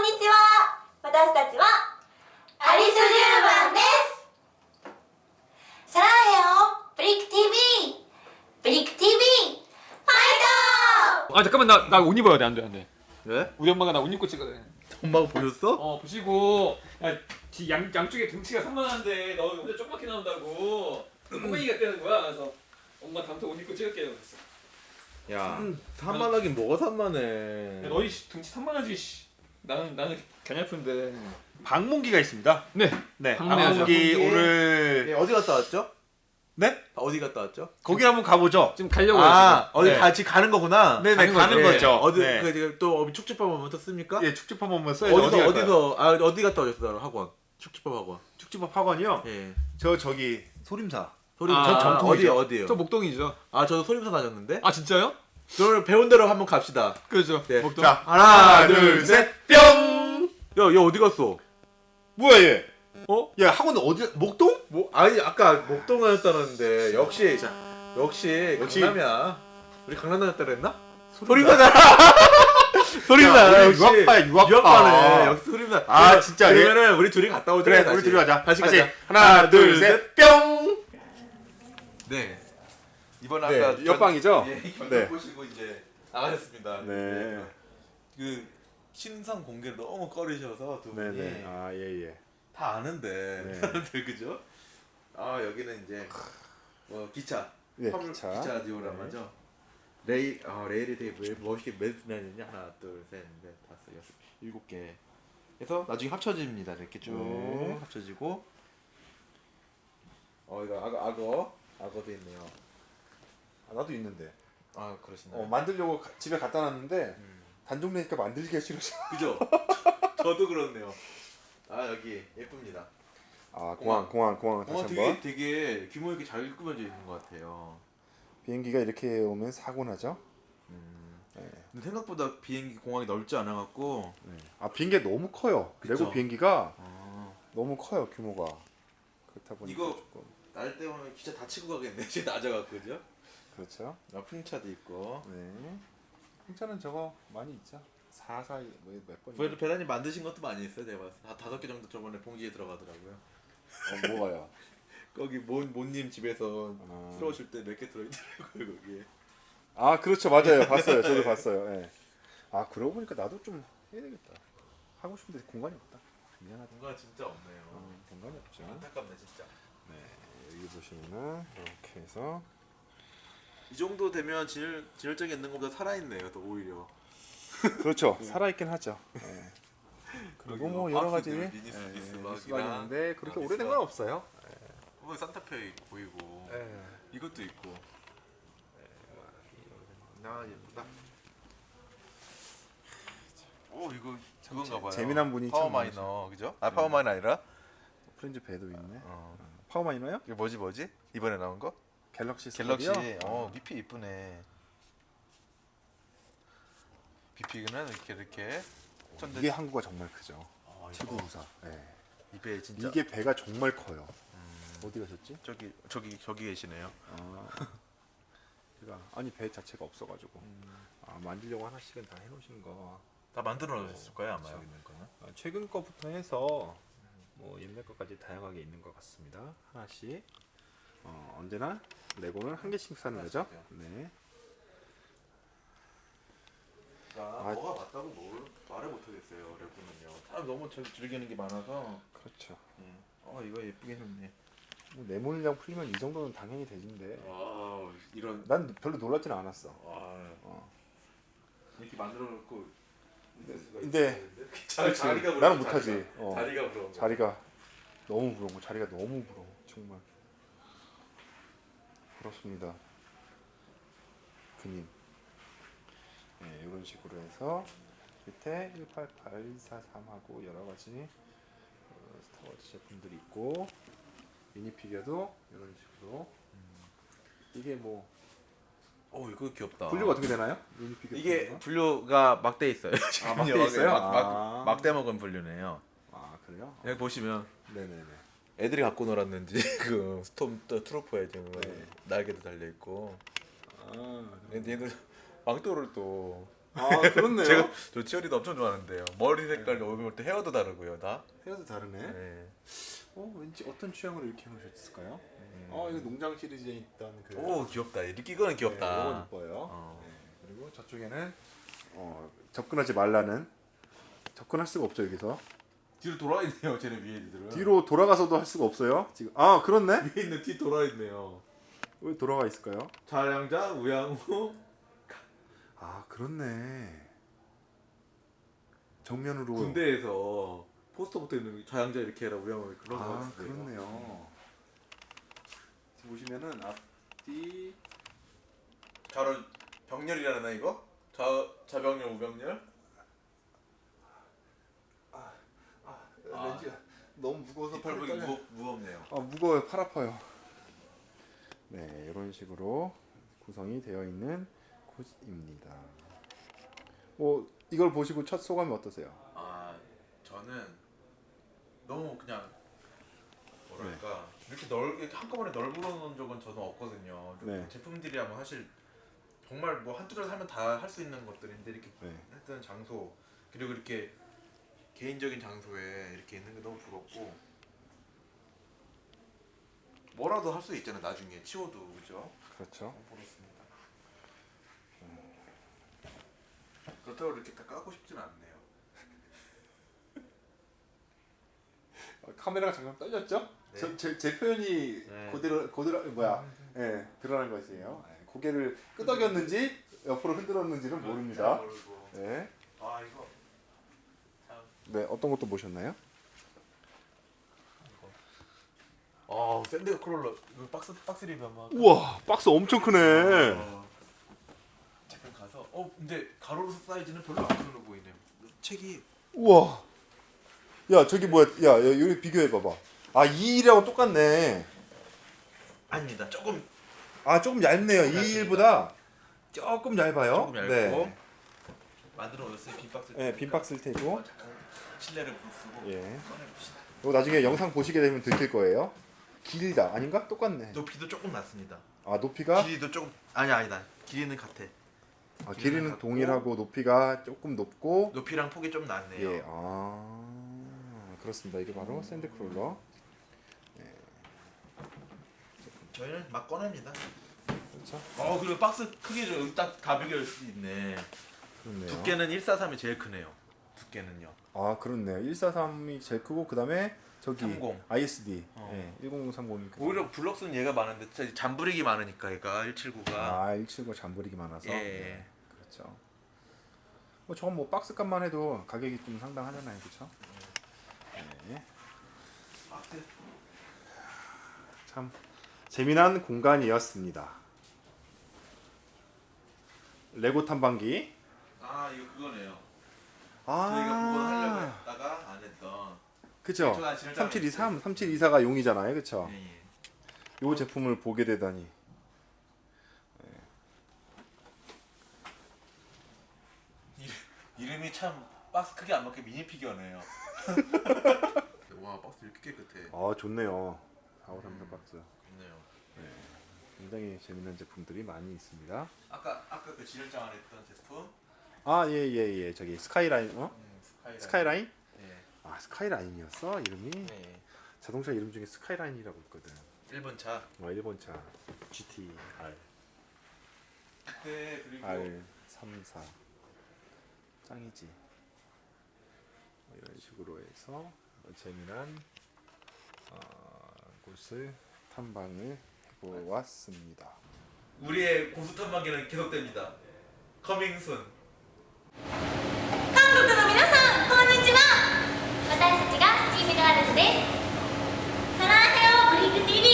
んにちは私たちはアリス10番ですサ랑해요ブリック TV ブリック TV ファイト 아 잠깐만 나 나 옷 입어야 돼 안 돼 안돼 왜? 우리 엄마가 나 옷 입고 찍어야 돼 엄마가 보셨어? 어 보시고 야, 지- 양, 양쪽에 등치가 산만한데 너 혼자 조그맣게 나온다고 꼬맹이 같다는 거야 그래서 엄마 다음부터 옷 입고 찍을게 그랬어 야 산만하긴 뭐가 산만해 야, 너희 씨, 등치 산만하지 씨. 나는 나는 개냐픈데 방문기가 있습니다. 네 네, 방문해야죠. 방문기 방문기. 오늘 예, 어디 갔다 왔죠? 네 어디 갔다 왔죠? 거기 한번 가보죠. 지금 가려고 아 해요, 어디 네. 같이 가는 거구나 네 네 가는 가는, 거죠. 거죠. 어디 네. 그, 지금 또 어디 축제밥 한번 떴습니까? 예, 축제법 한번 써야죠. 어디서 어디 어디서 아 어디 갔다 오셨어요 학원 축제밥 학원 축제법 학원이요? 예 저 저기 소림사. 소림 아, 전 정통이죠 어디요? 어디요? 저 목동이죠 아 저도 소림사 다녔는데 아 진짜요? 그걸 배운 대로 한번 갑시다 그죠 네. 목동 자 하나, 둘, 둘셋 뿅. 야 얘 어디 갔어? 뭐야 얘? 어? 야 학원 어디? 목동? 뭐 아니 아까 목동 다녔다는데 역시 역시 역시. 강남이야 우리 강남 다녔다 그랬나? 소림사 야, 우리 역시 유학파야, 유학파. 유학파네 역시 소림사 아, 그래, 진짜, 그러면은 우리 둘이 갔다 오자 그래 다시. 우리 둘이 가자. 다시 가자 하나 둘 셋 뿅. 네 이번 네, 아까 옆방이죠? 예, 견적 네. 보시고 이제 나가셨습니다 네. 그 신상 공개를 너무 꺼리셔서 두 분이 네네. 아 예예. 다 아는데 네. 사람들 그죠? 아 여기는 이제 뭐 기차 네, 화물 기차. 기차 디오라마죠. 레일 아 레일이 되게 왜 멋있게 몇 면이냐 하나 둘셋넷 다섯 여섯 일곱 개. 그래서 나중에 합쳐집니다 이렇게 쭉 네. 합쳐지고. 어 이거 악어 악어 악어도 있네요. 아, 나도 있는데. 아 그러시나요? 어 만들려고 가- 집에 갖다 놨는데 음. 단종 되니까 만들기가 싫어서. 그죠? 저도 그렇네요. 아 여기 예쁩니다. 아 공항, 공항 공항 공항 어 다시 되게 한번. 되게 규모 있게 잘 꾸며져 있는 것 같아요. 비행기가 이렇게 오면 사고 나죠. 음. 네. 근데 생각보다 비행기 공항이 넓지 않아 갖고 네. 아 비행기가 너무 커요. 그쵸. 레고 비행기가 아, 너무 커요 규모가. 그렇다 보니까 이거- 조금 날 때문에 기차 다 치고 가겠네. 지금 낮아 갖고 그죠? 그렇죠. 아픈 차도 있고. 네. 홍차는 저거 많이 있죠. 사사 뭐몇 번. 그 배란이 만드신 것도 많이 있어요. 내가 봤을 때. 한 다섯 개 정도 저번에 봉지에 들어가더라고요. 어, 뭐가요? 거기 몬 모님 집에서 아. 풀어줄 때몇 개 들어있더라고요 거기에. 아 그렇죠 맞아요 봤어요 저도 봤어요. 예. 아 그러고 보니까 나도 좀 해야 되겠다. 하고 싶은데 공간이 없다. 미안하다. 뭔가 진짜 없네요. 어, 공간이 없죠. 안타깝네 진짜. 여기 보시면은 이렇게 해서 이 정도 되면 진열 진열장에 있는 것보다 살아있네요. 더 오히려. 그렇죠 살아있긴 하죠. 예. 그리고 뭐뭐 여러 가지 예, 있는데 그렇게 아, 오래된. 건 없어요. 어 산타페 보이고 예. 이것도 있고. 아 예쁘다. 오 이거 그건가 봐요. 재미난 분이 참 파워마이너 그죠? 아 파워 마이너 아니라 프렌즈 배도 있네. 어. 파워마이너요? 이게 뭐지 뭐지? 이번에 나온 거? 갤럭시 갤럭시. 스탑이요? 어 BP 이쁘네. BP는 이렇게 이렇게 천대. 이게 항구가 정말 크죠. 어, 티브 이거 우사. 예. 입에 진짜. 이게 배가 정말 커요. 음, 어디 가셨지? 저기 저기 저기 계시네요. 아, 제가 아니 배 자체가 없어가지고 아, 만들려고 하나씩은 다 해놓으신 거. 다 만들어 놓으셨을 거예요 아마 여기 있는 거는. 아, 최근 거부터 해서 뭐 옛날 것까지 다양하게 있는 것 같습니다. 하나씩. 어, 언제나 레고는 한 개씩 사는 거죠. 네. 아, 아. 뭐가 맞다고 뭘 말을 못 하겠어요 레고는요. 사람 너무 저 즐기는 게 많아서. 그렇죠. 예. 아 이거 예쁘게 했네. 뭐 내물량 풀리면 이 정도는 당연히 되진데. 아 이런. 난 별로 놀랍지는 않았어. 아 어. 이렇게 만들어 놓고. 근데 자, 부러워. 나는 못하지. 자리가. 어. 자리가 부러워. 자리가 너무 부러운 거. 자리가 너무 부러워. 정말. 그렇습니다. 그님. 네, 이런 식으로 해서 밑에 188, 143하고 여러 가지 어, 스타워즈 제품들이 있고 미니피규어도 이런 식으로 이게 뭐어 이거 귀엽다. 분류가 어떻게 되나요? 미니피규어 이게 분류가? 분류가 막돼 있어요. 아, 막돼 있어요? 막, 막, 아. 막대 먹은 분류네요. 아 그래요? 여기 보시면 네네네. 애들이 갖고 놀았는지 그 스톰 또 트로퍼에 지금 네. 날개도 달려 있고 아 근데 얘는 왕도를 또 아 그렇네요. 제가 저 치어리도 엄청 좋아하는데요. 머리 색깔 오면 또 헤어도 다르고요, 다. 헤어도 다르네. 네. 어 왠지 어떤 취향으로 이렇게 해놓으셨을까요? 어 이거 농장 시리즈에 있던 그. 오 귀엽다. 이렇게 이거는 네, 귀엽다. 이건 이뻐요. 어. 네, 그리고 저쪽에는 어, 접근하지 말라는 접근할 수가 없죠 여기서 뒤로 돌아 있네요, 쟤네 위에 애들은. 뒤로 돌아가서도 할 수가 없어요 지금 아 그렇네 위에 있는 뒤 돌아 있네요. 왜 돌아가 있을까요 자량자, 우양우. 아 그렇네 정면으로 군대에서 포스터 붙어 있는 자양자 이렇게 해라 우양우 그런 거 아 같은데. 그렇네요 지금 보시면은 앞뒤 자로 병렬이라나 이거? 자 자병렬 우병렬? 렌즈가 너무 무거워서 팔이 팔목이 떨려 무겁 무겁네요. 아 무거워요 팔 아파요 네 이런 식으로 구성이 되어 있는 굿입니다 뭐 이걸 보시고 첫 소감이 어떠세요? 아 저는 너무 그냥 뭐랄까 이렇게 넓 이렇게 한꺼번에 넓어 놓은 적은 저는 없거든요. 네. 제품들이야 뭐 사실 정말 뭐 한두 달 사면 다 할 수 있는 것들인데 이렇게 네. 했던 장소 그리고 이렇게 개인적인 장소에 이렇게 있는 게 너무 부럽고 뭐라도 할 수 있잖아요 나중에 치워도 그죠? 그렇죠 너무 부럽습니다. 그렇다고 이렇게 다 까고 싶진 않네요. 어, 카메라가 잠깐 떨렸죠? 네. 저, 제, 제 표현이 네. 그대로 그대로 뭐야? 예, 드러난 것이에요. 예, 고개를 끄덕였는지 옆으로 흔들었는지는 모릅니다. 잘 모르고. 네. 아 이거 참 네, 어떤 것도 보셨나요? 아 샌드가 크롤러 이거 박스 박스 리뷰 한번 할까? 우와, 박스 엄청 크네. 어, 잠깐 가서 어 근데 가로 사이즈는 별로 안 크는 보이네요. 책이 우와. 야, 저기 뭐야? 야, 야 여기 비교해 봐 봐. 아, 2일하고 똑같네. 아닙니다. 조금 아, 조금 얇네요. 조금 2일보다 조금 얇아요. 조금 얇고 네. 만들어 놓았어요 빈 박스. 네, 빈 박스일 테고. 어, 잠깐 실내를 부수고 예. 꺼내봅시다. 이거 나중에 영상 보시게 되면 들킬 거예요. 길다. 아닌가? 똑같네. 높이도 조금 낮습니다. 아, 높이가 길이도 조금 아니 아니다. 길이는 같아. 아, 길이는 길이는. 동일하고 높이가 조금 높고 높이랑 폭이 좀 낮네요. 예, 아 그렇습니다. 이게 바로 샌드크롤러. 저희는 막 꺼냅니다. 그렇죠? 어 그리고 박스 크기를 여기 딱 다 비교할 수 있네. 그렇네요. 두께는 143이 제일 크네요. 두께는요. 아 그렇네요. 143이 제일 크고 그 다음에 저기 30. ISD 어. 예, 10030이 오히려 블럭스는 얘가 많은데 진짜 잠브릭이 많으니까 얘가 179가 아 179 잠브릭이 많아서 예. 네, 그렇죠. 뭐 저건 뭐 박스 값만 해도 가격이 좀 상당하잖아요, 그렇죠? 네. 참 재미난 공간이었습니다. 레고 탐방기. 아 이거 그거네요. 저희가 그거 하려고 아, 했다가 안 했던. 그죠? 저가 진을 3723, 3724가 용이잖아요, 그렇죠? 예, 예. 요 제품을 보게 되다니. 이름이 참 박스 크게 안 맞게 미니 피규어네요. 와 박스 이렇게 깨끗해. 아 좋네요. 4533 박스. 좋네요. 굉장히 재밌는 제품들이 많이 있습니다. 아까 아까 그 지열장 안에 있던 제품 아 예 예 예 저기 스카이라인 어? 음, 스카이라인. 스카이라인? 예. 아 스카이라인이었어 이름이 예. 자동차 이름 중에 스카이라인이라고 있거든. 1번 차. 어 일본 차 GT R 네 그리고 R 34 짱이지. 뭐 이런 식으로 해서 재미난 어, 곳을 탐방을 해보았습니다. 우리의 고수 탐방기는 계속됩니다. 커밍 순. 韓国の皆さんこんにちは。私たちがチームガールズです。サラーヘオブリック TV